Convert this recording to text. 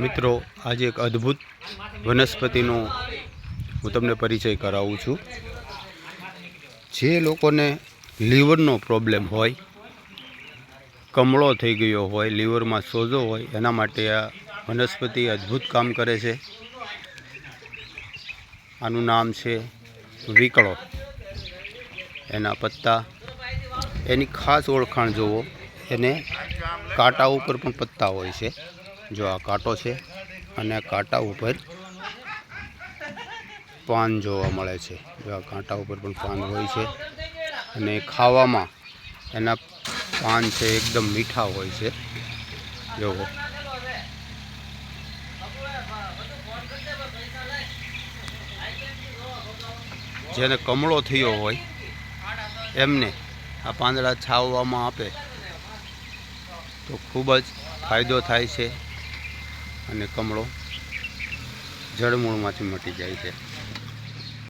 મિત્રો, આજે એક અદ્ભુત વનસ્પતિનો હું તમને પરિચય કરાવું છું. જે લોકોને લીવરનો પ્રોબ્લેમ હોય, કમળો થઈ ગયો હોય, લીવરમાં સોજો હોય, એના માટે આ વનસ્પતિ અદ્ભુત કામ કરે છે. આનું નામ છે વીકળો. એના પત્તા, એની ખાસ ઓળખાણ જુઓ, એને કાંટા ઉપર પણ પત્તા હોય છે. જો આ કાંટો છે અને કાંટા ઉપર પાન જોવા મળે છે. જો આ કાંટા ઉપર પણ પાન હોય છે અને ખાવામાં એના પાન છે એકદમ મીઠા હોય છે. જોવો જેને કમળો થયો હોય એમને આ પાંદડા છાવવામાં આપે. તો ખૂબ જ ફાયદો થાય છે. અને કમળો જળમૂળમાંથી મટી જાય છે.